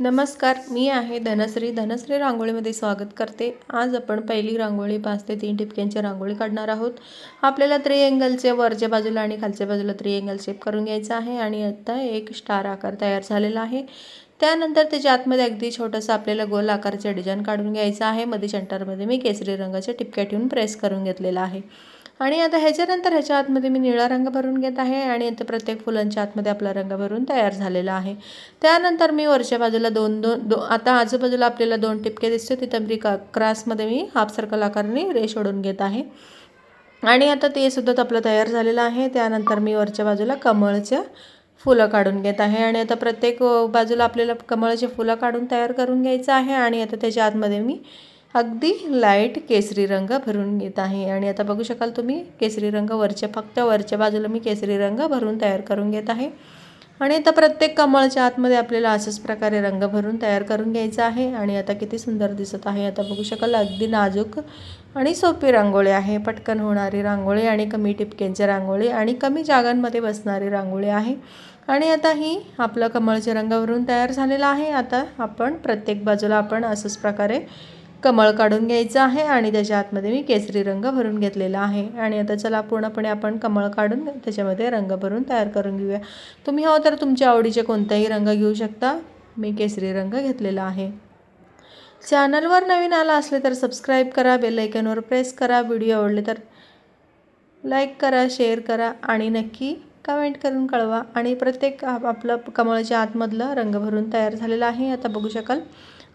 नमस्कार मी आहे धनश्री. धनश्री रांगोळीमध्ये स्वागत करते. आज आपण पहिली रांगोळी पाच ते तीन टिपक्यांची रांगोळी काढणार आहोत. आपल्याला त्रिएंगलचे वरच्या बाजूला आणि खालच्या बाजूला त्रिएंगल शेप करून घ्यायचा आहे आणि आता एक स्टार आकार तयार झालेला आहे. त्यानंतर त्याच्या आतमध्ये अगदी छोटंसं आपल्याला गोल आकाराचे डिझाईन काढून घ्यायचं आहे. मध्ये सेंटरमध्ये मी केसरी रंगाच्या टिपक्या ठेवून प्रेस करून घेतलेला आहे. आणि आता ह्याच्यानंतर ह्याच्या आतमध्ये मी निळा रंग भरून घेत आहे आणि आता प्रत्येक फुलांच्या आतमध्ये आपला रंग भरून तयार झालेला आहे. त्यानंतर मी वरच्या बाजूला दोन दोन दो आता आजूबाजूला आपल्याला दोन टिपके दिसते तिथं मी का क्रॉसमध्ये मी हाफ सर्कल आकारने रेश ओढून घेत आहे. आणि आता ते सुद्धा आपलं तयार झालेलं आहे. त्यानंतर मी वरच्या बाजूला कमळच्या फुलं काढून घेत आहे. आणि आता प्रत्येक बाजूला आपल्याला कमळाची फुलं काढून तयार करून घ्यायचं आहे. आणि आता त्याच्या आतमध्ये मी अगदी लाइट केसरी रंग भरून घेत आहे. आणि आता बघू शकाल तुम्ही केसरी रंग वरच्या फक्त वरच्या बाजूला मी केसरी रंग भरून तयार करून घेत आहे. आणि आता प्रत्येक कमळच्या आतमध्ये आपल्याला अशाच प्रकारे रंग भरून तयार करून घ्यायचा आहे. आणि आता किती सुंदर दिसत आहे. आता बघू शकाल अगदी नाजूक आणि सोपी रांगोळी आहे. पटकन होणारी रांगोळी आणि कमी टिपक्यांची रांगोळी आणि कमी जागांमध्ये बसणारी रांगोळी आहे. आणि आता ही आपलं कमळच्या रंगावरून तयार झालेलं आहे. आता आपण प्रत्येक बाजूला आपण असंच प्रकारे कमळ काढून घ्यायचं आहे आणि त्याच्या आतमध्ये मी केसरी रंग भरून घेतलेला आहे. आणि आता चला पूर्णपणे आपण कमळ काढून त्याच्यामध्ये रंग भरून तयार करून घेऊया. तुम्ही हवं तर तुमच्या आवडीचे कोणताही रंग घेऊ शकता. मी केसरी रंग घेतलेला आहे. चॅनलवर नवीन आला असले तर सबस्क्राईब करा बेलायकनवर प्रेस करा व्हिडिओ आवडले तर लाईक करा शेअर करा आणि नक्की कमेंट करून कळवा. आणि प्रत्येक आपलं कमळाच्या आतमधलं रंग भरून तयार झालेला आहे. आता बघू शकाल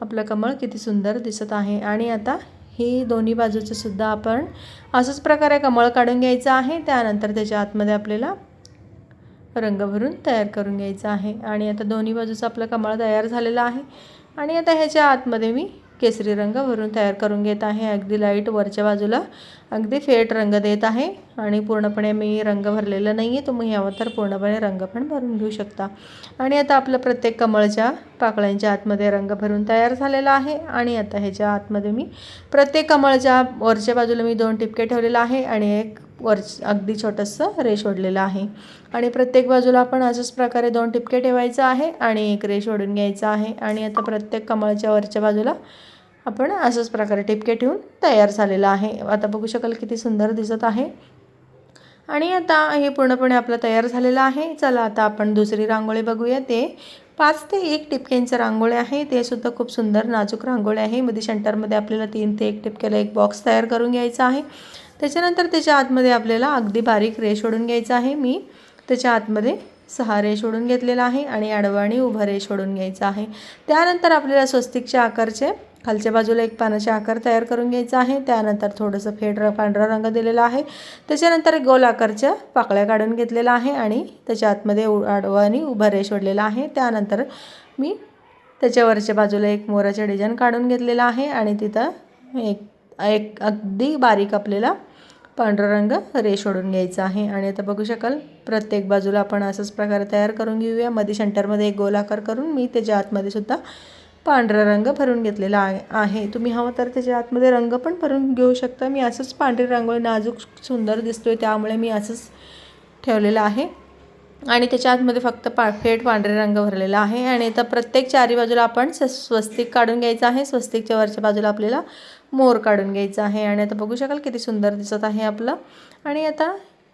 आपलं कमळ किती सुंदर दिसत आहे. आणि आता ही दोन्ही बाजूचं सुद्धा आपण असंच प्रकारे कमळ काढून घ्यायचं आहे. त्यानंतर त्याच्या आतमध्ये आपल्याला रंग भरून तयार करून घ्यायचं आहे. आणि आता दोन्ही बाजूचं आपलं कमळ तयार झालेलं आहे. आणि आता ह्याच्या आतमध्ये मी केसरी रंग भरून तयार करून घेत आहे. अगदी लाइट वरच्या बाजूला अगदी फेट रंग देत आहे आणि पूर्णपणे मी रंग भरलेला नाही आहे तुम्ही हवं तर पूर्णपणे रंग पण भरून घेऊ शकता. आणि आता आपलं प्रत्येक कमळच्या पाकळ्यांच्या आतमध्ये रंग भरून तयार झालेला आहे. आणि आता ह्याच्या आतमध्ये मी प्रत्येक कमळच्या वरच्या बाजूला मी दोन टिपके ठेवलेला आहे. आणि एक वर अगदी छोटंसं रेश ओढलेलं आहे. आणि प्रत्येक बाजूला आपण अशाच प्रकारे दोन टिपके ठेवायचं आहे आणि एक रेश ओढून घ्यायचा आहे. आणि आता प्रत्येक कमळच्या वरच्या बाजूला आपण अशाच प्रकारे टिपके ठेवून तयार झालेलं आहे. आता बघू शकाल किती सुंदर दिसत आहे. आणि आता हे पूर्णपणे आपलं तयार झालेलं आहे. चला आता आपण दुसरी रांगोळी बघूया. ते पाच ते एक टिपक्यांचं रांगोळी आहे. ते सुद्धा खूप सुंदर नाजूक रांगोळी आहे. मध्ये सेंटरमध्ये आपल्याला तीन ते एक टिपक्याला एक बॉक्स तयार करून घ्यायचा आहे. त्याच्यानंतर त्याच्या आतमध्ये आपल्याला अगदी बारीक रेश ओढून घ्यायचा आहे. मी त्याच्या आतमध्ये सहा रेश ओढून घेतलेला आहे आणि आडवा आणि उभा रेश ओढून घ्यायचा आहे. त्यानंतर आपल्याला स्वस्तिकच्या आकारचे खालच्या बाजूला एक पानाचे आकार तयार करून घ्यायचा आहे. त्यानंतर थोडंसं फेड पांढरा रंग दिलेला आहे. त्याच्यानंतर गोल आकारच्या पाकळ्या काढून घेतलेला आहे आणि त्याच्या आतमध्ये आडवा आणि उभा रेश ओढलेला आहे. त्यानंतर मी त्याच्यावरच्या बाजूला एक मोराचे डिझाईन काढून घेतलेला आहे आणि तिथं एक एक अगदी बारीक आपल्याला पांढरा रंग रेश ओढून घ्यायचा आहे. आणि आता बघू शकाल प्रत्येक बाजूला आपण असंच प्रकारे तयार करून घेऊया. मध्ये सेंटरमध्ये एक गोलाकार करून मी त्याच्या आतमध्ये सुद्धा पांढरा रंग भरून घेतलेला आहे. तुम्ही हवं तर त्याच्या आतमध्ये रंग पण भरून घेऊ शकता. मी असंच पांढरी रांगोळी नाजूक सुंदर दिसतो आहे त्यामुळे मी असंच ठेवलेलं आहे. आणि त्याच्या आतमध्ये फक्त पा फेट पांढरे रंग भरलेला आहे. आणि आता प्रत्येक चारी बाजूला आपण स्वस्तिक काढून घ्यायचं आहे. स्वस्तिकच्या वरच्या बाजूला आपल्याला मोर काढून घ्यायचा आहे आणि आता बघू शकाल किती सुंदर दिसत आहे आपलं. आणि आता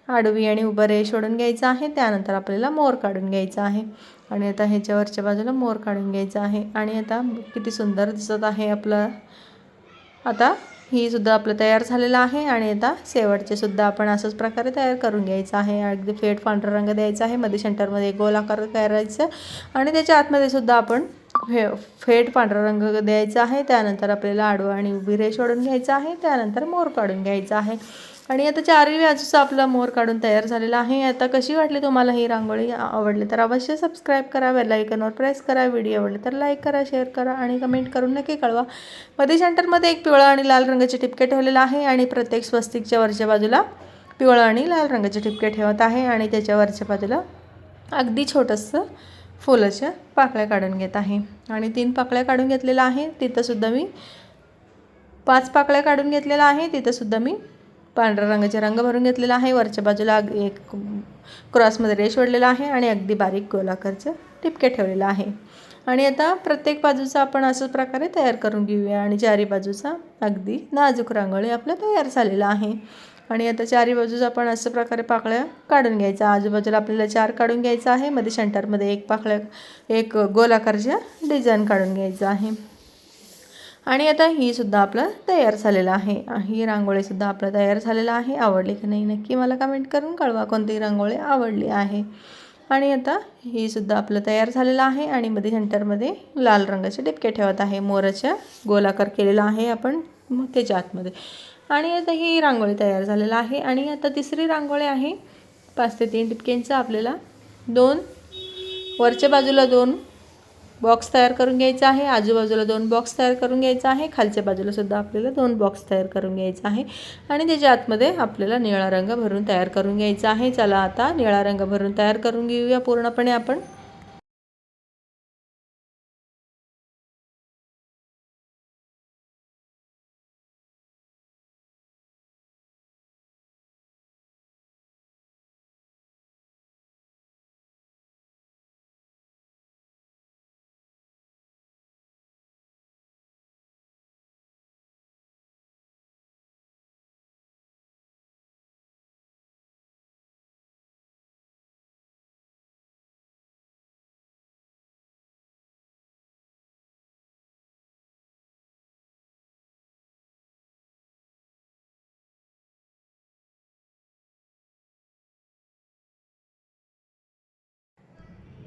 आडवी आणि उभं रेश सोडून घ्यायचं आहे त्यानंतर आपल्याला मोर काढून घ्यायचा आहे. आणि आता ह्याच्यावरच्या बाजूला मोर काढून घ्यायचा आहे. आणि आता किती सुंदर दिसत आहे आपलं. आता ही सुद्धा आपलं तयार झालेलं आहे आणि आता शेवटचे सुद्धा आपण असंच प्रकारे तयार करून घ्यायचं आहे. अगदी फेट पांढरा रंग द्यायचा आहे. मध्ये सेंटरमध्ये गोल आकार करायचं आणि त्याच्या आतमध्ये सुद्धा आपण फे फेट पांढरा रंग द्यायचा आहे त्यानंतर आपल्याला आडवा आणि उभी रेष ओढून घ्यायचं आहे त्यानंतर मोर काढून घ्यायचा आहे. आणि आता चारही बाजूचा आपला मोर काढून तयार झालेला आहे. आता कशी वाटली तुम्हाला ही रांगोळी? आवडली तर अवश्य सबस्क्राईब करा बेलायकनवर प्रेस करा व्हिडिओ आवडले तर लाईक करा शेअर करा आणि कमेंट करून नक्की कळवा. मध्ये सेंटरमध्ये एक पिवळा आणि लाल रंगाचे टिपके ठेवलेला आहे आणि प्रत्येक स्वस्तिकच्या वरच्या बाजूला पिवळा आणि लाल रंगाचे ठिपके ठेवत आहे आणि त्याच्या वरच्या बाजूला अगदी छोटंसं फुलाच्या पाकळ्या काढून घेत आहे. आणि तीन पाकळ्या काढून घेतलेल्या आहे. तिथंसुद्धा मी पाच पाकळ्या काढून घेतलेल्या आहे. तिथंसुद्धा मी पांढऱ्या रंगाचे रंग भरून घेतलेला आहे. वरच्या बाजूला एक क्रॉसमध्ये रेश ओढलेला आहे आणि अगदी बारीक गोलाकारचं टिपके ठेवलेलं आहे. आणि आता प्रत्येक बाजूचा आपण असंच प्रकारे तयार करून घेऊया आणि चारी बाजूचा अगदी नाजूक रांगोळी आपलं तयार झालेलं आहे. आणि आता चारी बाजूस आपण असं प्रकारे पाकळ्या काढून घ्यायचा. आजूबाजूला आपल्याला चार काढून घ्यायचं आहे. मध्ये सेंटरमध्ये एक पाकळ्या एक गोलाकारच्या डिझाईन काढून घ्यायचं आहे. आणि आता ही सुद्धा आपलं तयार झालेलं आहे. ही रांगोळीसुद्धा आपलं तयार झालेलं आहे. आवडली की नाही नक्की मला कमेंट करून कळवा कोणती रांगोळी आवडली आहे. आणि आता ही सुद्धा आपलं तयार झालेलं आहे आणि मध्ये सेंटरमध्ये लाल रंगाचे टिपके ठेवत आहे. मोराच्या गोलाकार केलेला आहे आपण मग त्याच्या आतमध्ये. आणि आता ही रांगोळी तयार झालेलं आहे. आणि आता तिसरी रांगोळी आहे. पाच ते तीन टिपक्यांचं आपल्याला दोन वरच्या बाजूला दोन बॉक्स तयार करून घ्यायचा आहे. आजूबाजूला दोन बॉक्स तयार करून घ्यायचा आहे. खालच्या बाजूला सुद्धा आपल्याला दोन बॉक्स तयार करून घ्यायचा आहे. आणि त्याच्या आतमध्ये आपल्याला निळा रंग भरून तयार करून घ्यायचा आहे. चला आता निळा रंग भरून तयार करून घेऊया पूर्णपणे आपण.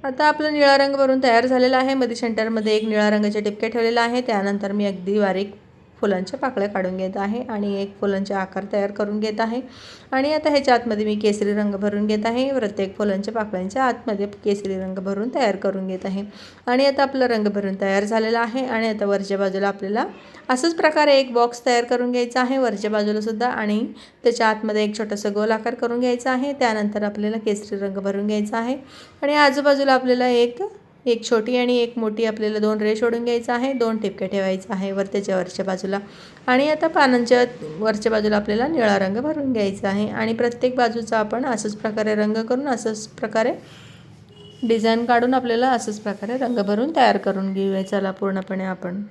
आता आपला निळा रंग भरून तयार झालेला आहे. मध्ये सेंटरमध्ये एक निळा रंगाचे टिपके ठेवलेला आहे. त्यानंतर मी अगदी बारीक फुलांच्या पाकळ्या काढून घेत आहे आणि एक फुलांचे आकार तयार करून घेत आहे. आणि आता ह्याच्या आतमध्ये मी केसरी रंग भरून घेत आहे. प्रत्येक फुलांच्या पाकळ्यांच्या आतमध्ये केसरी रंग भरून तयार करून घेत आहे. आणि आता आपलं रंग भरून तयार झालेला आहे आणि आता वरच्या बाजूला आपल्याला असंच प्रकारे एक बॉक्स तयार करून घ्यायचा आहे. वरच्या बाजूला सुद्धा आणि त्याच्या आतमध्ये एक छोटंसं गोल आकार करून घ्यायचा आहे. त्यानंतर आपल्याला केसरी रंग भरून घ्यायचा आहे. आणि आजूबाजूला आपल्याला एक एक छोटी आणि एक मोठी आपल्याला दोन रेश ओढून घ्यायचं आहे दोन टिपके ठेवायचं आहे वर त्याच्या वरच्या बाजूला. आणि आता पानांच्या वरच्या बाजूला आपल्याला निळा रंग भरून घ्यायचा आहे. आणि प्रत्येक बाजूचा आपण असंच प्रकारे रंग करून असंच प्रकारे डिझाईन काढून आपल्याला असंच प्रकारे रंग भरून तयार करून घेऊया. चला पूर्णपणे आपण.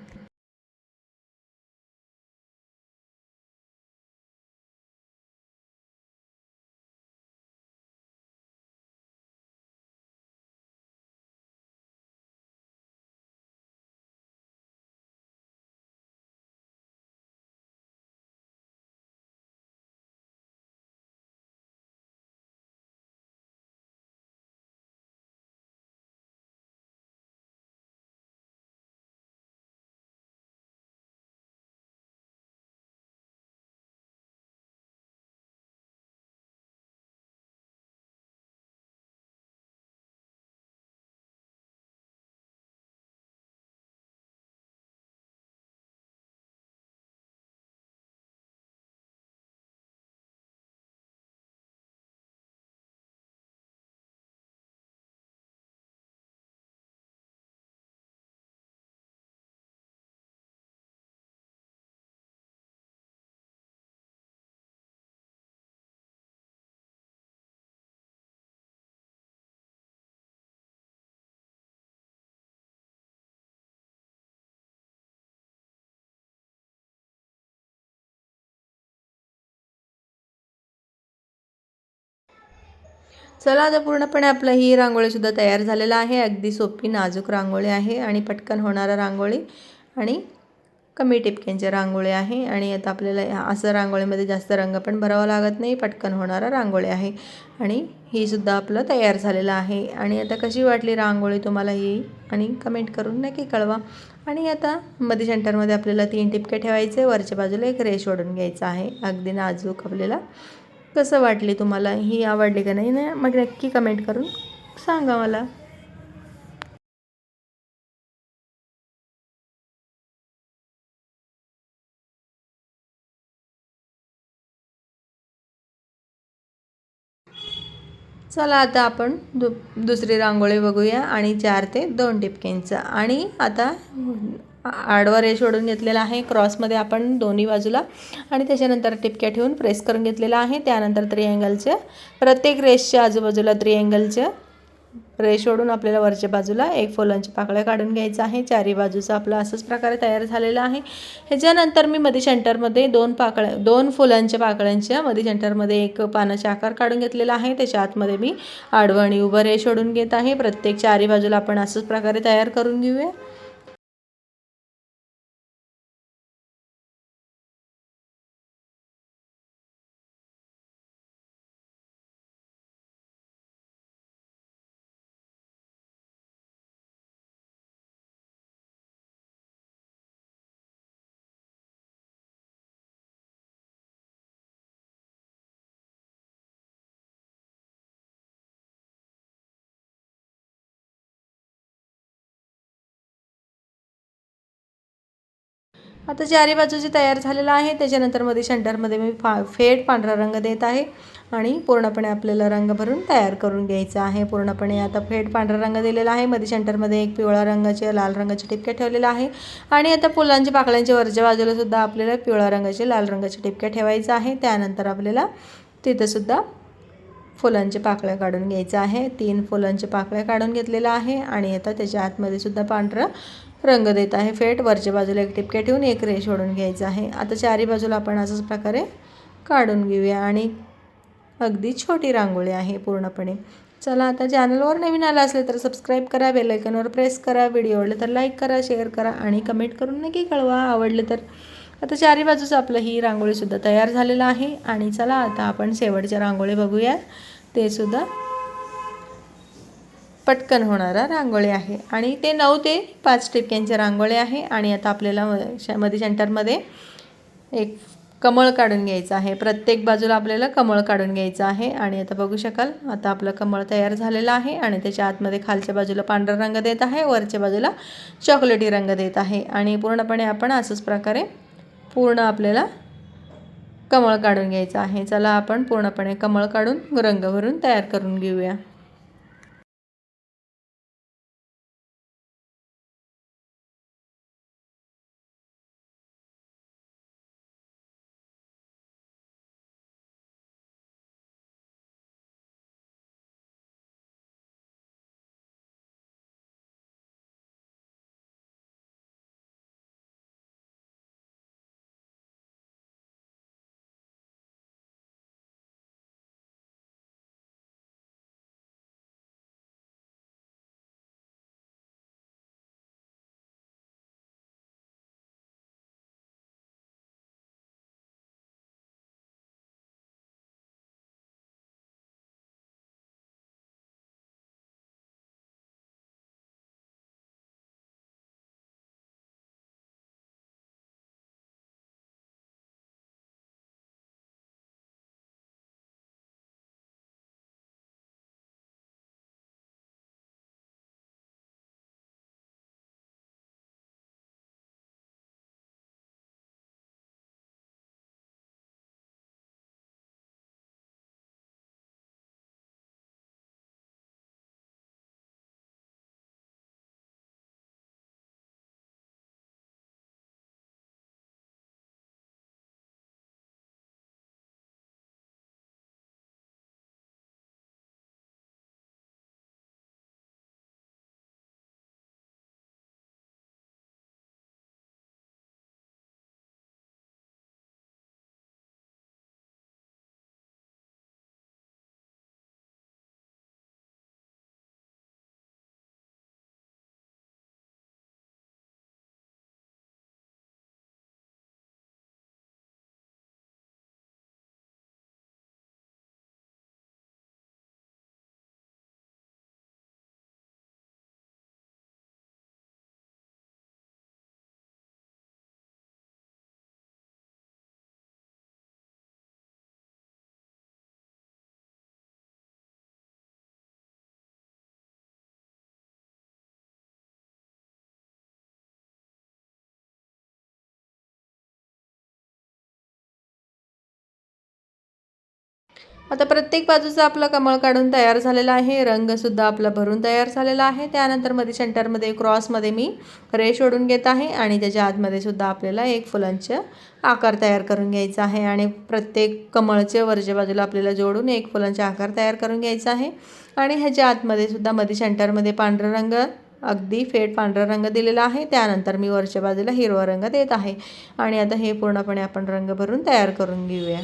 चला आता पूर्णपणे आपलं ही रांगोळीसुद्धा तयार झालेला आहे. अगदी सोपी नाजूक रांगोळी आहे आणि पटकन होणारा रांगोळी आणि कमी टिपक्यांची रांगोळी आहे. आणि आता आपल्याला असं रांगोळीमध्ये जास्त रंग पण भरावा लागत नाही पटकन होणारा रांगोळी आहे. आणि ही सुद्धा आपलं तयार झालेलं आहे. आणि आता कशी वाटली रांगोळी तुम्हाला ही? आणि कमेंट करून नक्की कळवा. आणि आता मध्ये सेंटरमध्ये आपल्याला तीन टिपके ठेवायचे वरच्या बाजूला एक रेश ओढून घ्यायचा आहे. अगदी नाजूक आपल्याला कसं वाटली तुम्हाला? ही आवडली का नाही? ना मग नक्की कमेंट करून सांगा मला. चला आता आपण दु दुसरी रांगोळी बघूया आणि चार ते दोन टिपक्यांचं. आणि आता आडवा रेश ओढून घेतलेला आहे. क्रॉसमध्ये आपण दोन्ही बाजूला आणि त्याच्यानंतर टिपक्या ठेवून प्रेस करून घेतलेला आहे. त्यानंतर त्रिअँगलच्या प्रत्येक रेसच्या आजूबाजूला त्रिअँगलच्या रेश ओढून आपल्याला वरच्या बाजूला एक फुलांच्या पाकळ्या काढून घ्यायचं आहे. चारी बाजूचं आपलं असंच प्रकारे तयार झालेलं आहे. ह्याच्यानंतर मी मध्ये सेंटरमध्ये दोन पाकळ्या दोन फुलांच्या पाकळ्यांच्या मध्ये सेंटरमध्ये एक पानाचा आकार काढून घेतलेला आहे. त्याच्या आतमध्ये मी आडवं आणि उभं रेश ओढून घेत आहे. प्रत्येक चारी बाजूला आपण असंच प्रकारे तयार करून घेऊया. आता चारी बाजूची तयार झालेलं आहे त्याच्यानंतरमध्ये सेंटरमध्ये मी फा फेट पांढरा रंग देत आहे आणि पूर्णपणे आपल्याला रंग भरून तयार करून घ्यायचं आहे. पूर्णपणे आता फेट पांढरा रंग दिलेला आहे. मध्ये सेंटरमध्ये एक पिवळा रंगाचे लाल रंगाचे टिपक्या ठेवलेला आहे आणि आता फुलांच्या पाकळ्यांच्या वरच्या बाजूला सुद्धा आपल्याला पिवळ्या रंगाचे लाल रंगाचे टिपक्या ठेवायचं आहे. त्यानंतर आपल्याला तिथंसुद्धा फुलांचे पाकळ्या काढून घ्यायचं आहे. तीन फुलांचे पाकळ्या काढून घेतलेलं आहे आणि आता त्याच्या आतमध्ये सुद्धा पांढरं रंग देत आहे. फेट वरच्या बाजूला एक टिपके ठेवून एक रेश ओढून घ्यायचं आहे. आता चारी बाजूला आपण असंच प्रकारे काढून घेऊया आणि अगदी छोटी रांगोळी आहे पूर्णपणे. चला आता चॅनलवर नवीन आला असले तर सबस्क्राईब करा बेलायकनवर प्रेस करा. व्हिडिओ आवडले तर लाईक करा शेअर करा आणि कमेंट करून नक्की कळवा. आवडले तर आता चारी बाजूचं आपलं ही रांगोळीसुद्धा तयार झालेलं आहे. आणि चला आता आपण शेवटच्या रांगोळी बघूया. ते सुद्धा पटकन होणारा रांगोळी आहे. आणि ते नऊ ते पाच टिपक्यांचे रांगोळी आहे. आणि आता आपल्याला मध्ये सेंटरमध्ये एक कमळ काढून घ्यायचं आहे. प्रत्येक बाजूला आपल्याला कमळ काढून घ्यायचं आहे. आणि आता बघू शकाल आता आपलं कमळ तयार झालेलं आहे. आणि त्याच्या आतमध्ये खालच्या बाजूला पांढरा रंग देत आहे. वरच्या बाजूला चॉकलेटी रंग देत आहे. आणि पूर्णपणे आपण असंच प्रकारे पूर्ण आपल्याला कमळ काढून घ्यायचं आहे. चला आपण पूर्णपणे कमळ काढून रंग भरून तयार करून घेऊया. आता प्रत्येक बाजूचा आपला कमळ काढून तयार झालेला आहे रंगसुद्धा आपला भरून तयार झालेला आहे. त्यानंतरमध्ये सेंटरमध्ये क्रॉसमध्ये मी रेश ओढून घेत आहे आणि त्याच्या आतमध्ये सुद्धा आपल्याला एक फुलांचे आकार तयार करून घ्यायचा आहे आणि प्रत्येक कमळचे वरच्या बाजूला आपल्याला जोडून एक फुलांचा आकार तयार करून घ्यायचा आहे. आणि ह्याच्या आतमध्ये सुद्धा मध्ये सेंटरमध्ये पांढरा रंग अगदी फेट पांढरा रंग दिलेला आहे. त्यानंतर मी वरच्या बाजूला हिरवा रंग देत आहे. आणि आता हे पूर्णपणे आपण रंग भरून तयार करून घेऊया.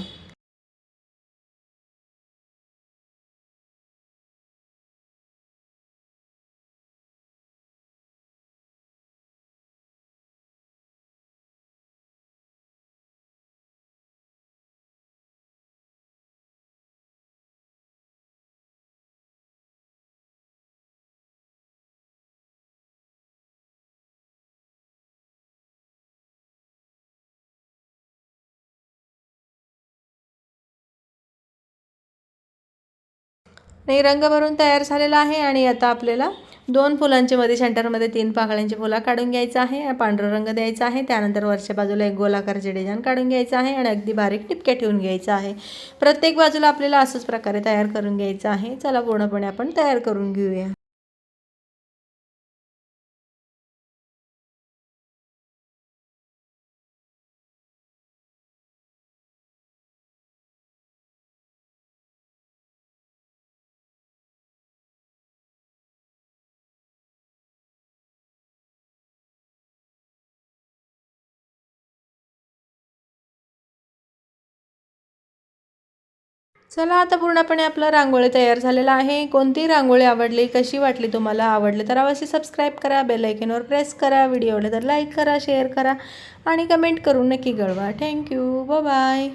नाही रंग भरून तयार झालेला आहे आणि आता आपल्याला दोन फुलांचे मध्ये सेंटरमध्ये तीन पाकळ्यांची फुलं काढून घ्यायचं आहे पांढरा रंग द्यायचा आहे त्यानंतर वरच्या बाजूला एक गोलाकारचे डिझाईन काढून घ्यायचं आहे आणि अगदी बारीक टिपक्या ठेवून घ्यायचं आहे. प्रत्येक बाजूला आपल्याला असंच प्रकारे तयार करून घ्यायचं आहे. चला पूर्णपणे आपण तयार करून घेऊया. चला आता पूर्णपणे आपलं रांगोळी तयार झालेला आहे. कोणती रांगोळी आवडली कशी वाटली तुम्हाला आवडली तर अवश्य सबस्क्राईब करा बेल आयकनवर प्रेस करा व्हिडिओला तर लाईक करा शेअर करा आणि कमेंट करून नक्की कळवा. Thank you bye